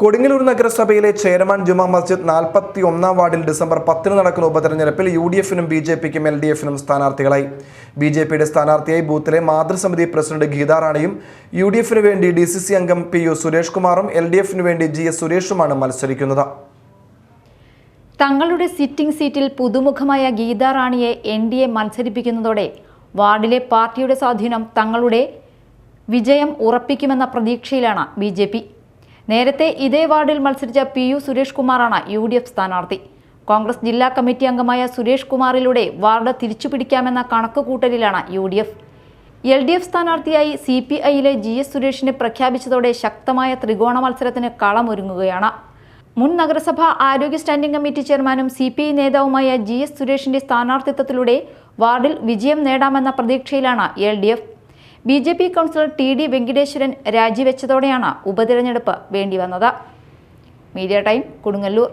കൊടുങ്ങല്ലൂർ നഗരസഭയിലെ ചെയർമാൻ ജുമാ മസ്ജിദ് നാൽപ്പത്തി ഒന്നാം വാർഡിൽ ഡിസംബർ പത്തിന് നടക്കുന്ന ഉപതെരഞ്ഞെടുപ്പിൽ യു ഡി എഫിനും ബി ജെ പിക്കും എൽ ഡി എഫിനും സ്ഥാനാർത്ഥികളായി. ബി ജെ പിയുടെ സ്ഥാനാർത്ഥിയായി ബൂത്തിലെ മാതൃസമിതി പ്രസിഡന്റ് ഗീതാ റാണിയും യു ഡി എഫിന് വേണ്ടി ഡി സി സി അംഗം പി യു സുരേഷ് കുമാറും എൽ ഡി എഫിന് വേണ്ടി ജി എസ് സുരേഷുമാണ് മത്സരിക്കുന്നത്. തങ്ങളുടെ സിറ്റിംഗ് സീറ്റിൽ പുതുമുഖമായ ഗീതാ റാണിയെ എൻ ഡി എ മത്സരിപ്പിക്കുന്നതോടെ വാർഡിലെ പാർട്ടിയുടെ സ്വാധീനം തങ്ങളുടെ വിജയം ഉറപ്പിക്കുമെന്ന പ്രതീക്ഷയിലാണ് ബി ജെ പി. നേരത്തെ ഇതേ വാർഡിൽ മത്സരിച്ച പി യു സുരേഷ് കുമാറാണ് യു ഡി എഫ് സ്ഥാനാർത്ഥി. കോൺഗ്രസ് ജില്ലാ കമ്മിറ്റി അംഗമായ സുരേഷ് കുമാറിലൂടെ വാർഡ് തിരിച്ചുപിടിക്കാമെന്ന കണക്കുകൂട്ടലിലാണ് U D F. L D F സ്ഥാനാർത്ഥിയായി സി പി ഐയിലെ ജി എസ് സുരേഷിനെ പ്രഖ്യാപിച്ചതോടെ ശക്തമായ ത്രികോണ മത്സരത്തിന് കളമൊരുങ്ങുകയാണ്. മുൻ നഗരസഭാ ആരോഗ്യ സ്റ്റാൻഡിംഗ് കമ്മിറ്റി ചെയർമാനും സി പി ഐ നേതാവുമായ ജി എസ് സുരേഷിന്റെ സ്ഥാനാർത്ഥിത്വത്തിലൂടെ വാർഡിൽ വിജയം നേടാമെന്ന പ്രതീക്ഷയിലാണ് L D F. B J P councillor T D Venkateswaran രാജിവെച്ചതോടെയാണ് ഉപതിരഞ്ഞെടുപ്പ് വേണ്ടിവന്നത്. Media time Kodungallur.